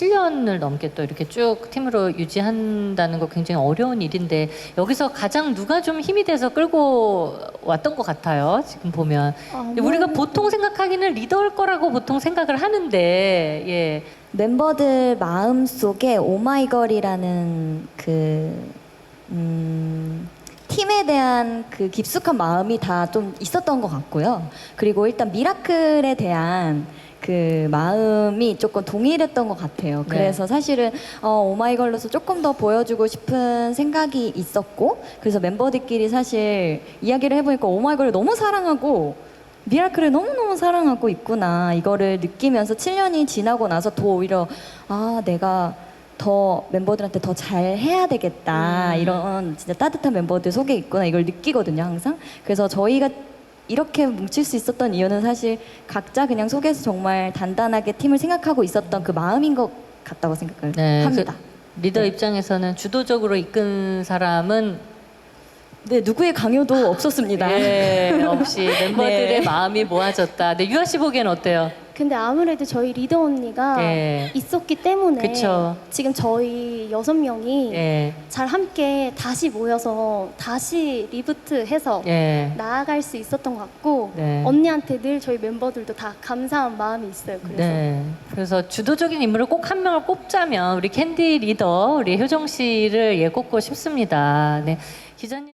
7년을 넘게 또 이렇게 쭉 팀으로 유지한다는 거 굉장히 어려운 일인데 여기서 가장 누가 좀 힘이 돼서 끌고 왔던 것 같아요. 지금 보면 근데 우리가 보통 생각하기는 리더일 거라고 보통 생각을 하는데 예. 멤버들 마음 속에 오마이걸이라는 그 음, 팀에 대한 그 깊숙한 마음이 다 좀 있었던 것 같고요. 그리고 일단 미라클에 대한 그 마음이 조금 동일했던 것 같아요. 네. 그래서 사실은 어, 오마이걸로서 조금 더 보여주고 싶은 생각이 있었고, 그래서 멤버들끼리 사실 이야기를 해보니까 오마이걸을 너무 사랑하고 미라클을 너무너무 사랑하고 있구나. 이거를 느끼면서 7년이 지나고 나서 더 오히려 아 내가 더 멤버들한테 더 잘 해야 되겠다. 이런 진짜 따뜻한 멤버들 속에 있구나. 이걸 느끼거든요 항상. 그래서 저희가 이렇게 뭉칠 수 있었던 이유는 사실 각자 그냥 속에서 정말 단단하게 팀을 생각하고 있었던 그 마음인 것 같다고 생각을 네, 합니다. 그 리더 입장에서는 주도적으로 이끈 사람은 네 누구의 강요도 없었습니다. 예, 없이 멤버들의 네. 마음이 모아졌다. 네, 유아 씨 보기엔 어때요? 근데 아무래도 저희 리더 언니가 예. 있었기 때문에 그쵸. 지금 저희 여섯 명이 예, 잘 함께 다시 모여서 다시 리부트해서 예. 나아갈 수 있었던 것 같고 네. 언니한테 늘 저희 멤버들도 다 감사한 마음이 있어요. 그래서 네. 그래서 주도적인 인물을 꼭 한 명을 꼽자면 우리 캔디 리더 우리 효정 씨를 예 꼽고 싶습니다. 네. 기자님.